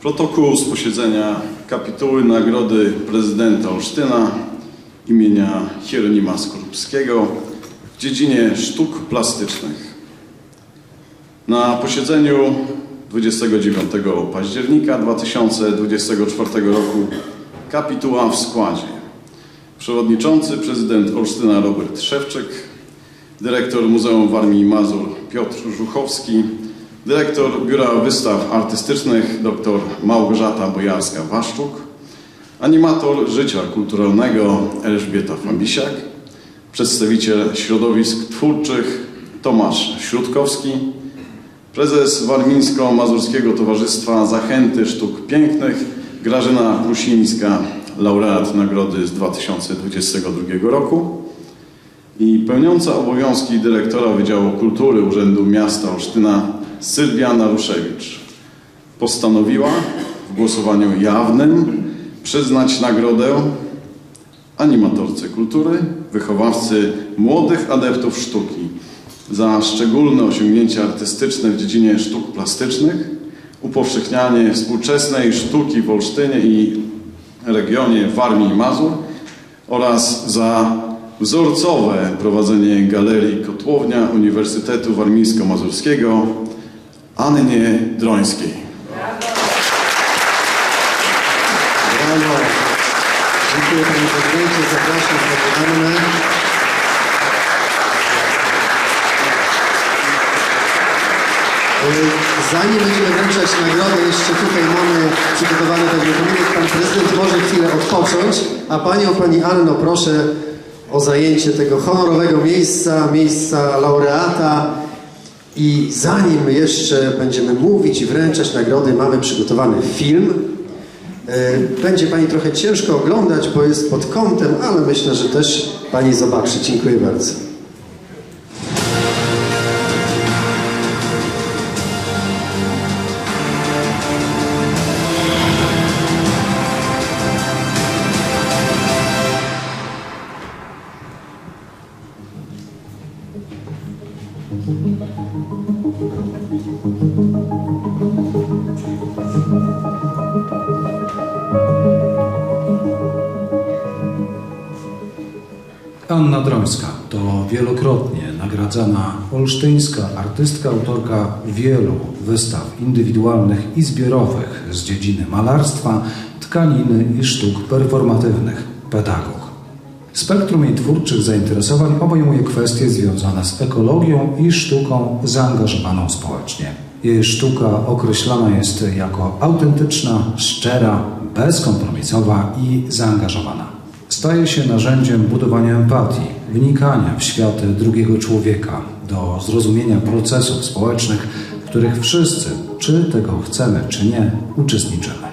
Protokół z posiedzenia kapituły Nagrody Prezydenta Olsztyna imienia Hieronima Skorupskiego w dziedzinie sztuk plastycznych. Na posiedzeniu 29 października 2024 roku kapituła w składzie. Przewodniczący prezydent Olsztyna Robert Szewczyk, dyrektor Muzeum Warmii Mazur Piotr Żuchowski, dyrektor Biura Wystaw Artystycznych dr Małgorzata Bojarska-Waszczuk, animator życia kulturalnego Elżbieta Fabisiak, przedstawiciel środowisk twórczych Tomasz Śródkowski, prezes Warmińsko-Mazurskiego Towarzystwa Zachęty Sztuk Pięknych Grażyna Prusińska, laureat nagrody z 2022 roku i pełniąca obowiązki dyrektora Wydziału Kultury Urzędu Miasta Olsztyna Sylwia Naruszewicz postanowiła w głosowaniu jawnym przyznać nagrodę animatorce kultury, wychowawcy młodych adeptów sztuki za szczególne osiągnięcia artystyczne w dziedzinie sztuk plastycznych, upowszechnianie współczesnej sztuki w Olsztynie i regionie Warmii i Mazur oraz za wzorcowe prowadzenie Galerii Kotłownia Uniwersytetu Warmińsko-Mazurskiego Annie Drońskiej. Brawo. Dziękuję Panie Prezydencie. Zapraszam Panią Annę. Y, Zanim będziemy wręczać nagrodę, jeszcze tutaj mamy przygotowany pewien komunikat. Pan Prezydent może chwilę odpocząć, a Panią, Pani Anno, proszę o zajęcie tego honorowego miejsca, miejsca laureata. I zanim jeszcze będziemy mówić i wręczać nagrody, mamy przygotowany film. E, Będzie Pani trochę ciężko oglądać, bo jest pod kątem, ale myślę, że też Pani zobaczy. Dziękuję bardzo. Nagradzana olsztyńska artystka, autorka wielu wystaw indywidualnych i zbiorowych z dziedziny malarstwa, tkaniny i sztuk performatywnych, pedagog. Spektrum jej twórczych zainteresowań obejmuje kwestie związane z ekologią i sztuką zaangażowaną społecznie. Jej sztuka określana jest jako autentyczna, szczera, bezkompromisowa i zaangażowana. Staje się narzędziem budowania empatii, wnikania w świat drugiego człowieka, do zrozumienia procesów społecznych, w których wszyscy, czy tego chcemy, czy nie, uczestniczymy.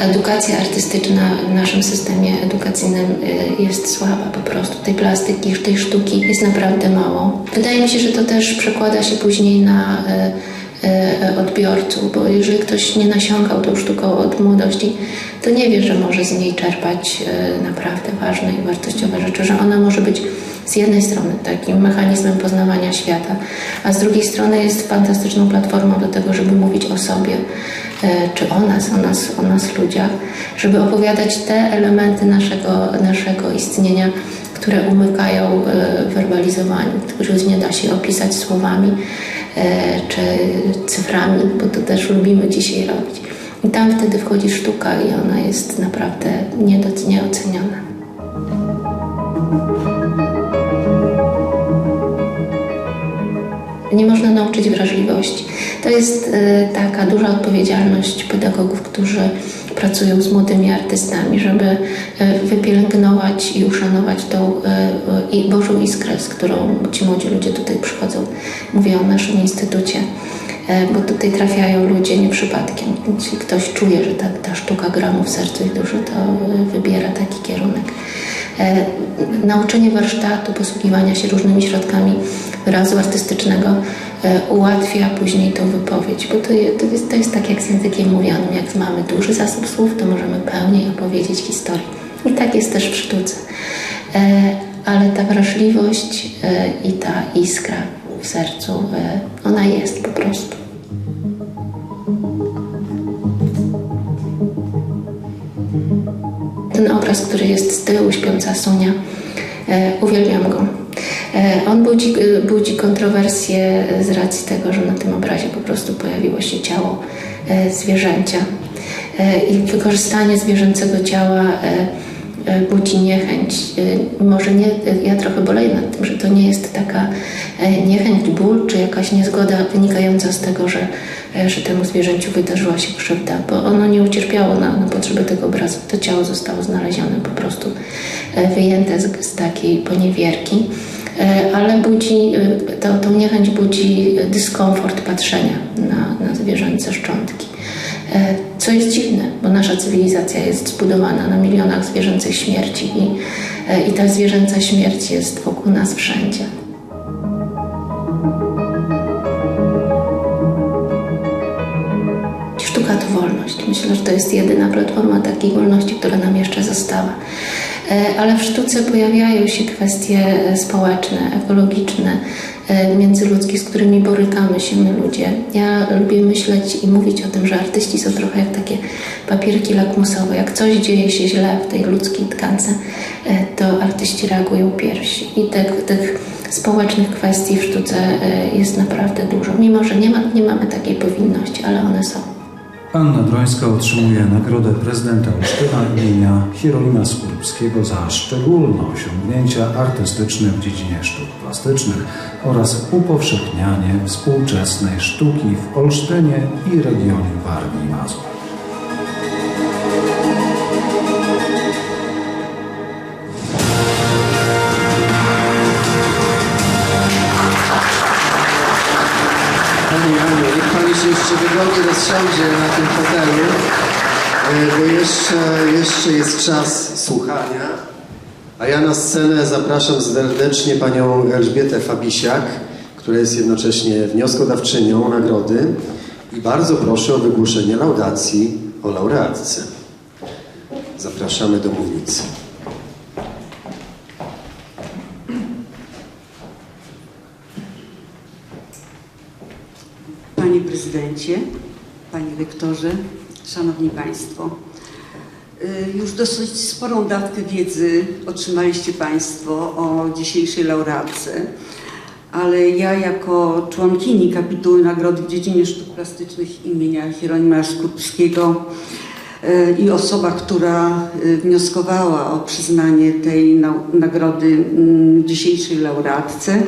Edukacja artystyczna w naszym systemie edukacyjnym y, jest słaba po prostu. Tej plastyki, tej sztuki jest naprawdę mało. Wydaje mi się, że to też przekłada się później na y, odbiorców, bo jeżeli ktoś nie nasiąkał tą sztuką od młodości, to nie wie, że może z niej czerpać naprawdę ważne i wartościowe rzeczy, że ona może być z jednej strony takim mechanizmem poznawania świata, a z drugiej strony jest fantastyczną platformą do tego, żeby mówić o sobie, e, czy o nas, o nas, o nas ludziach, żeby opowiadać te elementy naszego, naszego istnienia, które umykają e, werbalizowaniu, których nie da się opisać słowami. e, czy cyframi, bo to też lubimy dzisiaj robić. I tam wtedy wchodzi sztuka i ona jest naprawdę nieoceniona. Nie można nauczyć wrażliwości. To jest e, taka duża odpowiedzialność pedagogów, którzy pracują z młodymi artystami, żeby e, wypielęgnować i uszanować tą e, i Bożą iskrę, z którą ci młodzi ludzie tutaj przychodzą. Mówię o naszym instytucie, bo tutaj trafiają ludzie nie przypadkiem. Jeśli ktoś czuje, że ta, ta sztuka gra mu w sercu i duszy, to wybiera taki kierunek. E, nauczenie warsztatu, posługiwania się różnymi środkami wyrazu artystycznego e, ułatwia później tą wypowiedź, bo to, je- to, jest, to jest tak jak z językiem mówionym, jak mamy duży zasób słów, to możemy pełniej opowiedzieć historię. I tak jest też w sztuce. E, Ale ta wrażliwość i ta iskra w sercu. Ona jest po prostu. Ten obraz, który jest z tyłu, śpiąca Sonia, e, uwielbiam go. E, on budzi, e, budzi kontrowersje z racji tego, że na tym obrazie po prostu pojawiło się ciało zwierzęcia. I wykorzystanie zwierzęcego ciała budzi niechęć. E, Może nie, e, ja trochę boleję nad tym, że to nie jest taka e, niechęć, ból czy jakaś niezgoda wynikająca z tego, że, e, że temu zwierzęciu wydarzyła się krzywda, bo ono nie ucierpiało na, na potrzeby tego obrazu. To ciało zostało znalezione po prostu e, wyjęte z, z takiej poniewierki, E, ale budzi, e, to, tą niechęć budzi dyskomfort patrzenia na, na zwierzęce szczątki. E, Co jest dziwne, bo nasza cywilizacja jest zbudowana na milionach zwierzęcych śmierci i, e, i ta zwierzęca śmierć jest wokół nas wszędzie. Sztuka to wolność. Myślę, że to jest jedyna platforma takiej wolności, która nam jeszcze została. E, Ale w sztuce pojawiają się kwestie e, społeczne, ekologiczne, e, międzyludzkie, z którymi borykamy się my ludzie. Ja lubię myśleć i mówić o tym, że artyści są trochę jak takie papierki lakmusowe. Jak coś dzieje się źle w tej ludzkiej tkance, to artyści reagują pierwsi. I tych, tych społecznych kwestii w sztuce jest naprawdę dużo. Mimo, że nie, ma, nie mamy takiej powinności, ale one są. Anna Drońska otrzymuje nagrodę prezydenta Olsztyna imienia Hieronima Skorupskiego za szczególne osiągnięcia artystyczne w dziedzinie sztuk plastycznych oraz upowszechnianie współczesnej sztuki w Olsztynie i regionie Warmii i Mazur. Wygodnie rozsiądzie na tym fotelu, e, bo jeszcze, jeszcze jest czas słuchania. A ja na scenę zapraszam serdecznie Panią Elżbietę Fabisiak, która jest jednocześnie wnioskodawczynią nagrody i bardzo proszę o wygłoszenie laudacji o laureatce. Zapraszamy do mównicy. Panie Panie Rektorze, Szanowni Państwo. Y, Już dosyć sporą dawkę wiedzy otrzymaliście Państwo o dzisiejszej laureatce, ale ja jako członkini kapituły nagrody w dziedzinie sztuk plastycznych imienia Hieronima Skrupskiego y, i osoba, która y, wnioskowała o przyznanie tej nagrody mm, dzisiejszej laureatce,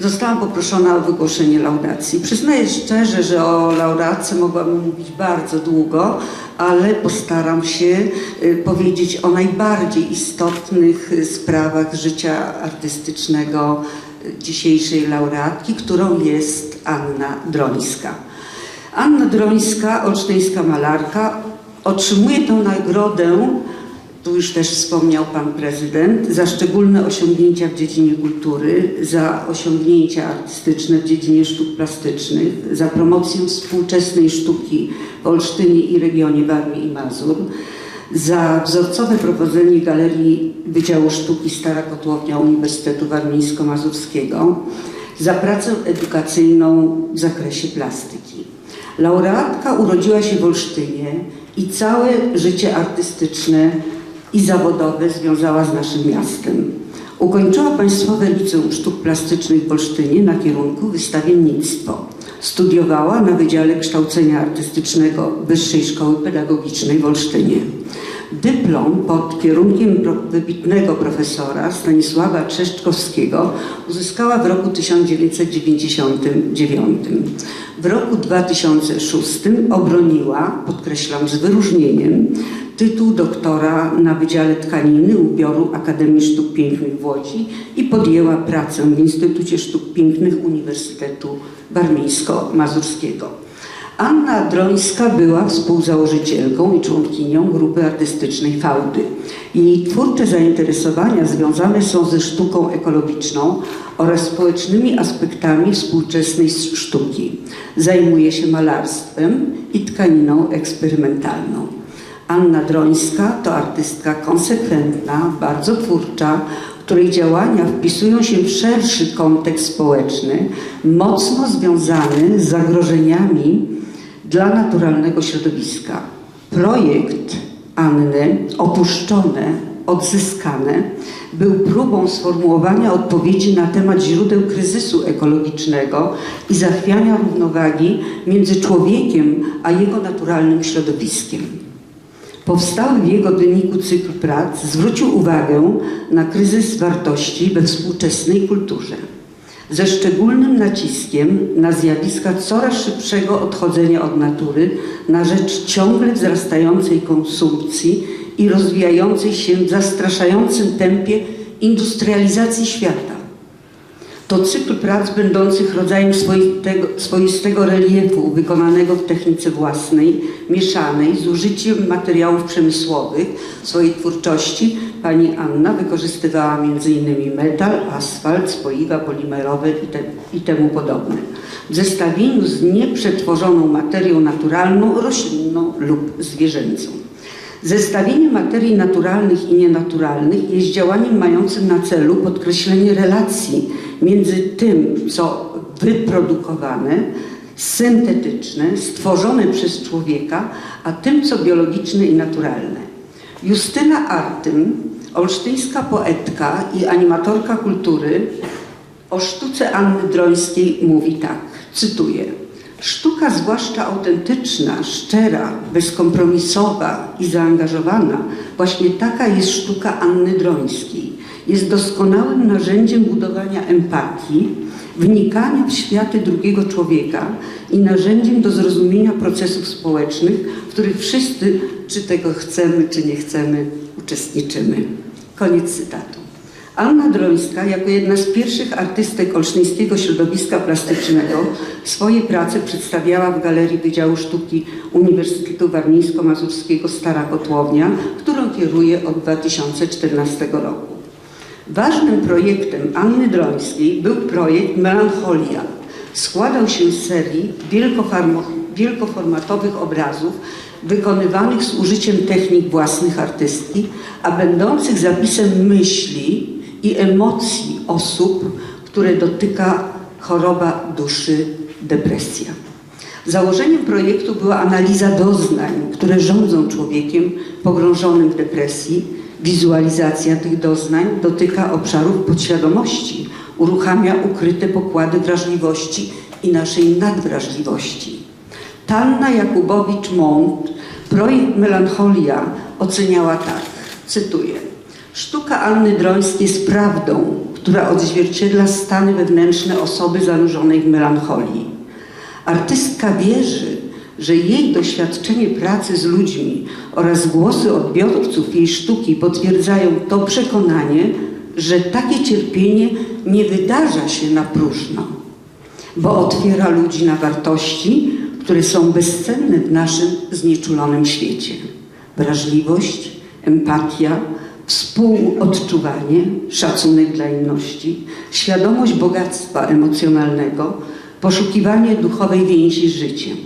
Zostałam poproszona o wygłoszenie laudacji. Przyznaję szczerze, że o laureatce mogłabym mówić bardzo długo, ale postaram się y, powiedzieć o najbardziej istotnych y, sprawach życia artystycznego y, dzisiejszej laureatki, którą jest Anna Drońska. Anna Drońska, olsztyńska malarka, otrzymuje tę nagrodę tu już też wspomniał Pan Prezydent, za szczególne osiągnięcia w dziedzinie kultury, za osiągnięcia artystyczne w dziedzinie sztuk plastycznych, za promocję współczesnej sztuki w Olsztynie i regionie Warmii i Mazur, za wzorcowe prowadzenie Galerii Wydziału Sztuki Stara Kotłownia Uniwersytetu Warmińsko-Mazurskiego, za pracę edukacyjną w zakresie plastyki. Laureatka urodziła się w Olsztynie i całe życie artystyczne i zawodowe związała z naszym miastem. Ukończyła Państwowe Liceum Sztuk Plastycznych w Olsztynie na kierunku wystawiennictwo. Studiowała na Wydziale Kształcenia Artystycznego Wyższej Szkoły Pedagogicznej w Olsztynie. Dyplom pod kierunkiem wybitnego profesora Stanisława Trzeszczkowskiego uzyskała w roku 1999. W roku 2006 obroniła, podkreślam z wyróżnieniem, tytuł doktora na Wydziale Tkaniny Ubioru Akademii Sztuk Pięknych w Łodzi i podjęła pracę w Instytucie Sztuk Pięknych Uniwersytetu Warmińsko-Mazurskiego. Anna Drońska była współzałożycielką i członkinią grupy artystycznej Fałdy. Jej twórcze zainteresowania związane są ze sztuką ekologiczną oraz społecznymi aspektami współczesnej sztuki. Zajmuje się malarstwem i tkaniną eksperymentalną. Anna Drońska to artystka konsekwentna, bardzo twórcza, której działania wpisują się w szerszy kontekst społeczny, mocno związany z zagrożeniami dla naturalnego środowiska. Projekt Anny, opuszczone, odzyskane, był próbą sformułowania odpowiedzi na temat źródeł kryzysu ekologicznego i zachwiania równowagi między człowiekiem a jego naturalnym środowiskiem. Powstały w jego wyniku cykl prac zwrócił uwagę na kryzys wartości we współczesnej kulturze, ze szczególnym naciskiem na zjawiska coraz szybszego odchodzenia od natury na rzecz ciągle wzrastającej konsumpcji i rozwijającej się w zastraszającym tempie industrializacji świata. To cykl prac będących rodzajem swoistego, swoistego reliefu wykonanego w technice własnej, mieszanej z użyciem materiałów przemysłowych. Swojej twórczości pani Anna wykorzystywała m.in. metal, asfalt, spoiwa polimerowe i, te, i temu podobne. W zestawieniu z nieprzetworzoną materią naturalną, roślinną lub zwierzęcą. Zestawienie materii naturalnych i nienaturalnych jest działaniem mającym na celu podkreślenie relacji między tym, co wyprodukowane, syntetyczne, stworzone przez człowieka, a tym, co biologiczne i naturalne. Justyna Artym, olsztyńska poetka i animatorka kultury, o sztuce Anny Drońskiej mówi tak, cytuję. Sztuka, zwłaszcza autentyczna, szczera, bezkompromisowa i zaangażowana, właśnie taka jest sztuka Anny Drońskiej. Jest doskonałym narzędziem budowania empatii, wnikania w światy drugiego człowieka i narzędziem do zrozumienia procesów społecznych, w których wszyscy, czy tego chcemy, czy nie chcemy, uczestniczymy. Koniec cytatu. Anna Drońska, jako jedna z pierwszych artystek olsztyńskiego środowiska plastycznego, swoje prace przedstawiała w Galerii Wydziału Sztuki Uniwersytetu Warmińsko-Mazurskiego Stara Kotłownia, którą kieruje od 2014 roku. Ważnym projektem Anny Drońskiej był projekt Melancholia. Składał się z serii wielkoformatowych obrazów wykonywanych z użyciem technik własnych artystki, a będących zapisem myśli i emocji osób, które dotyka choroba duszy, depresja. Założeniem projektu była analiza doznań, które rządzą człowiekiem pogrążonym w depresji. Wizualizacja tych doznań dotyka obszarów podświadomości, uruchamia ukryte pokłady wrażliwości i naszej nadwrażliwości. Tanna Jakubowicz-Mąd projekt Melancholia oceniała tak, cytuję. Sztuka Anny Drońskiej jest prawdą, która odzwierciedla stany wewnętrzne osoby zanurzonej w melancholii. Artystka wierzy, że jej doświadczenie pracy z ludźmi oraz głosy odbiorców jej sztuki potwierdzają to przekonanie, że takie cierpienie nie wydarza się na próżno, bo otwiera ludzi na wartości, które są bezcenne w naszym znieczulonym świecie. Wrażliwość, empatia, współodczuwanie, szacunek dla inności, świadomość bogactwa emocjonalnego, poszukiwanie duchowej więzi z życiem.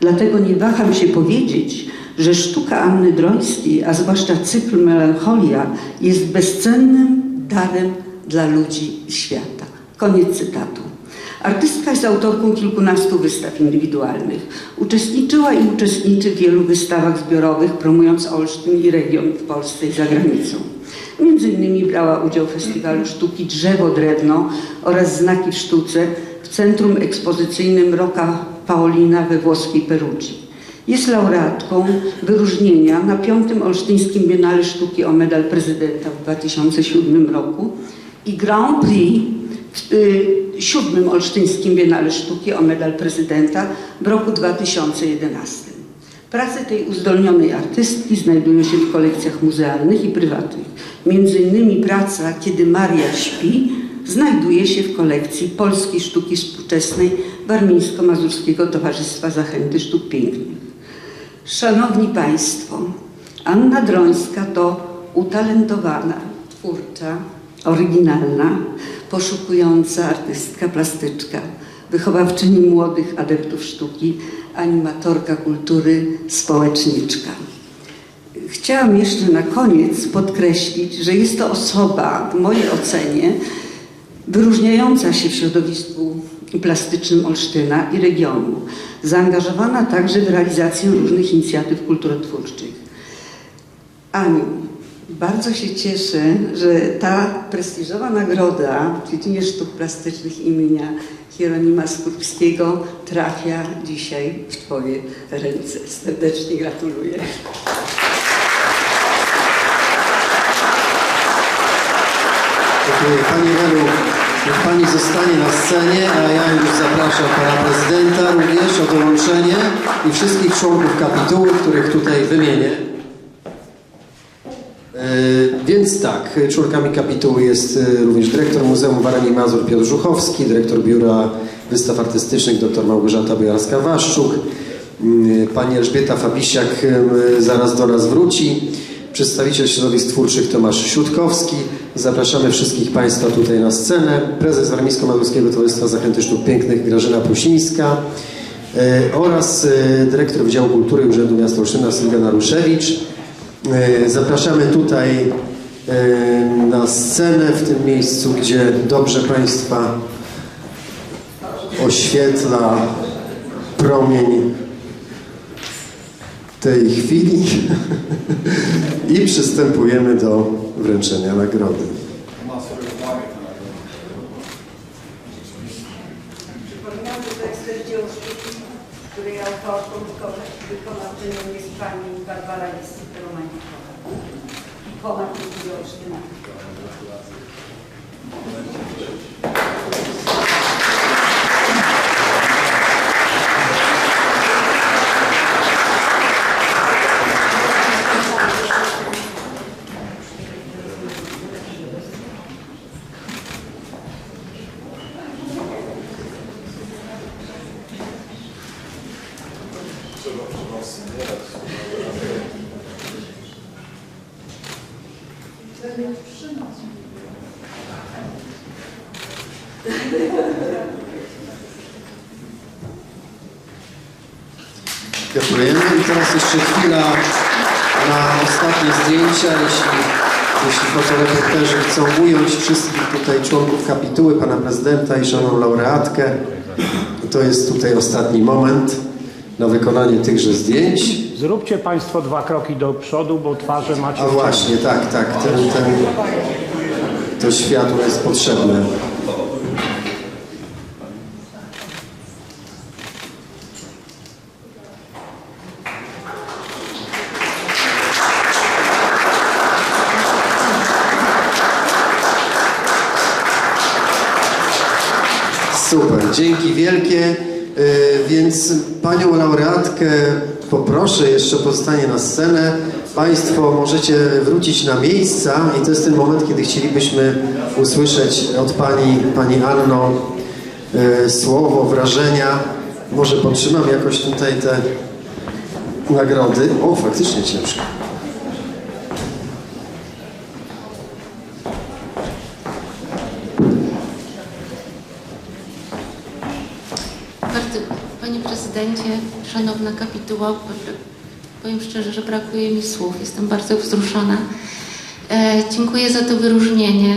Dlatego nie waham się powiedzieć, że sztuka Anny Drońskiej, a zwłaszcza cykl Melancholia, jest bezcennym darem dla ludzi świata. Koniec cytatu. Artystka jest autorką kilkunastu wystaw indywidualnych. Uczestniczyła i uczestniczy w wielu wystawach zbiorowych, promując Olsztyn i region w Polsce i za granicą. Między innymi brała udział w festiwalu sztuki Drzewo-Drewno oraz Znaki w sztuce w Centrum Ekspozycyjnym Rocca Paolina we włoskiej Perugii. Jest laureatką wyróżnienia na piątym Olsztyńskim Biennale Sztuki o medal prezydenta w 2007 roku i Grand Prix siódmym Olsztyńskim Biennale Sztuki o medal prezydenta w roku 2011. Prace tej uzdolnionej artystki znajdują się w kolekcjach muzealnych i prywatnych. Między innymi praca Kiedy Maria śpi znajduje się w kolekcji Polskiej Sztuki Współczesnej Warmińsko-Mazurskiego Towarzystwa Zachęty Sztuk Pięknych. Szanowni Państwo, Anna Drońska to utalentowana, twórcza, oryginalna, poszukująca artystka, plastyczka, wychowawczyni młodych adeptów sztuki, animatorka kultury, społeczniczka. chciałam jeszcze na koniec podkreślić, że jest to osoba, w mojej ocenie, wyróżniająca się w środowisku plastycznym Olsztyna i regionu, zaangażowana także w realizację różnych inicjatyw kulturotwórczych. Aniu, bardzo się cieszę, że ta prestiżowa nagroda w dziedzinie sztuk plastycznych imienia Hieronima Skorupskiego trafia dzisiaj w Twoje ręce. Serdecznie gratuluję. Pani Elu, niech Pani zostanie na scenie, a ja już zapraszam Pana Prezydenta również o dołączenie i wszystkich członków kapituły, których tutaj wymienię. E, Więc tak, członkami kapituły jest e, również dyrektor Muzeum Warmii i Mazur Piotr Żuchowski, dyrektor Biura Wystaw Artystycznych dr Małgorzata Bojarska-Waszczuk, mm, pani Elżbieta Fabisiak e, zaraz do nas wróci, przedstawiciel środowisk twórczych Tomasz Siutkowski. Zapraszamy wszystkich Państwa tutaj na scenę. Prezes Warmińsko-Mazurskiego Towarzystwa Zachęty Sztuk Pięknych Grażyna Pusińska oraz dyrektor Wydziału Kultury Urzędu Miasta Olsztyna Sylwia Naruszewicz. E, Zapraszamy tutaj e, na scenę w tym miejscu, gdzie dobrze Państwa oświetla promień tej chwili i przystępujemy do wręczenia nagrody. Przypominam, że to jest dzieło sztuki, wykonawczynią jest pani Barbara Kultury Olsztyna. Gratulujemy. I teraz jeszcze chwila na ostatnie zdjęcia. Jeśli, jeśli fotoreporterzy chcą ująć wszystkich tutaj członków kapituły, pana prezydenta i żoną laureatkę, to jest tutaj ostatni moment na wykonanie tychże zdjęć. Zróbcie Państwo dwa kroki do przodu, bo twarze macie A właśnie, tak, tak. Ten, ten, to światło jest potrzebne. Super, dzięki wielkie. Y, Więc panią laureatkę poproszę jeszcze pozostanie na scenę. Państwo możecie wrócić na miejsca i to jest ten moment, kiedy chcielibyśmy usłyszeć od pani, pani Anno y, słowo, wrażenia. Może podtrzymam jakoś tutaj te nagrody. O, faktycznie ciężko. Bardzo, Panie Prezydencie, Kapituła, powiem szczerze, że brakuje mi słów. Jestem bardzo wzruszona. E, dziękuję za to wyróżnienie.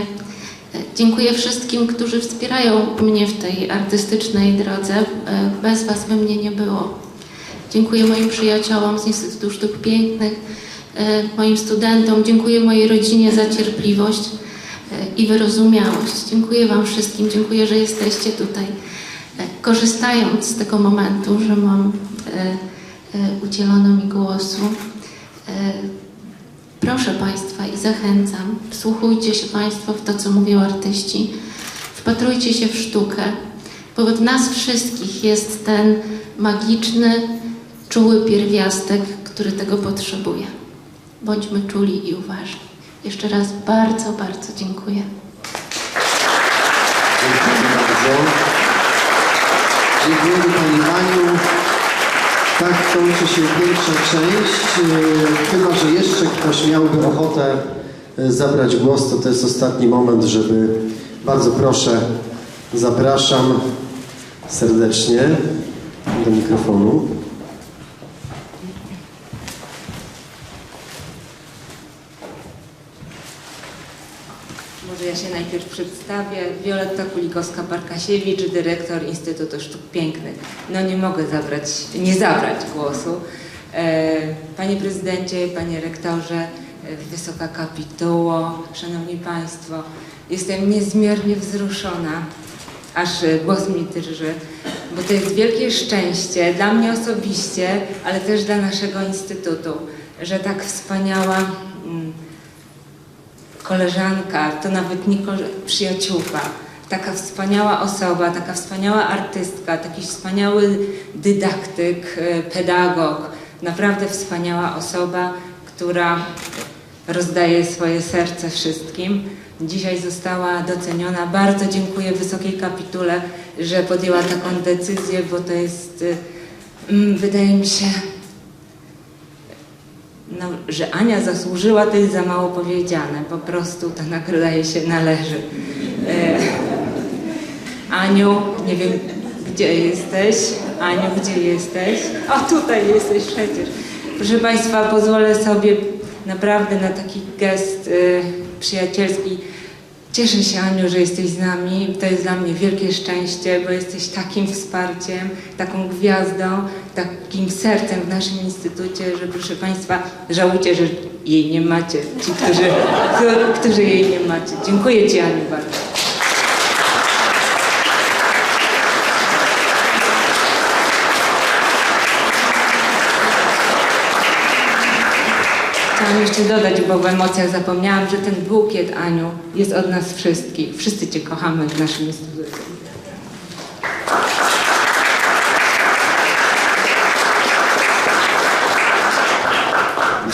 E, dziękuję wszystkim, którzy wspierają mnie w tej artystycznej drodze. E, bez Was by mnie nie było. Dziękuję moim przyjaciołom z Instytutu Sztuk Pięknych, moim studentom. Dziękuję mojej rodzinie za cierpliwość i wyrozumiałość. Dziękuję Wam wszystkim. Dziękuję, że jesteście tutaj. Korzystając z tego momentu, że mam udzielono mi głosu, e, proszę Państwa i zachęcam, wsłuchujcie się Państwo w to, co mówią artyści, wpatrujcie się w sztukę, bo w nas wszystkich jest ten magiczny, czuły pierwiastek, który tego potrzebuje. Bądźmy czuli i uważni. Jeszcze raz bardzo, bardzo dziękuję. Dziękuję bardzo. Dziękujemy Pani Aniu. Tak kończy się pierwsza część. E, Chyba, że jeszcze ktoś miałby ochotę e, zabrać głos, to to jest ostatni moment, żeby... Bardzo proszę, zapraszam serdecznie do mikrofonu. Się najpierw przedstawię. Wioletta Kulikowska-Parkasiewicz, dyrektor Instytutu Sztuk Pięknych. No nie mogę zabrać, nie zabrać głosu. E, Panie prezydencie, panie rektorze, e, wysoka kapituło, szanowni państwo, jestem niezmiernie wzruszona, aż głos mi drży, bo to jest wielkie szczęście dla mnie osobiście, ale też dla naszego instytutu, że tak wspaniała koleżanka, to nawet nie przyjaciółka, taka wspaniała osoba, taka wspaniała artystka, taki wspaniały dydaktyk, e, pedagog, naprawdę wspaniała osoba, która rozdaje swoje serce wszystkim. Dzisiaj została doceniona. Bardzo dziękuję Wysokiej Kapitule, że podjęła taką decyzję, bo to jest, e, mm, wydaje mi się, no, że Ania zasłużyła, to jest za mało powiedziane. Po prostu ta nagroda jej się należy. E, Aniu, nie wiem, gdzie jesteś? Aniu, gdzie jesteś? O, tutaj jesteś przecież. Proszę Państwa, pozwolę sobie naprawdę na taki gest e, przyjacielski. Cieszę się, Aniu, że jesteś z nami. To jest dla mnie wielkie szczęście, bo jesteś takim wsparciem, taką gwiazdą, takim sercem w naszym instytucie, że proszę Państwa, żałujcie, że jej nie macie. Ci, którzy, którzy jej nie macie. Dziękuję Ci, Aniu, bardzo. Chciałam jeszcze dodać, bo w emocjach zapomniałam, że ten bukiet, Aniu, jest od nas wszystkich. Wszyscy Cię kochamy w naszym instytucie.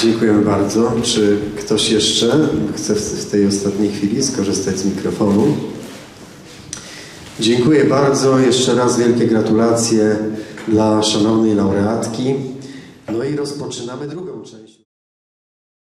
Dziękujemy bardzo. Czy ktoś jeszcze chce w tej ostatniej chwili skorzystać z mikrofonu? Dziękuję bardzo. Jeszcze raz wielkie gratulacje dla szanownej laureatki. No i rozpoczynamy drugą część.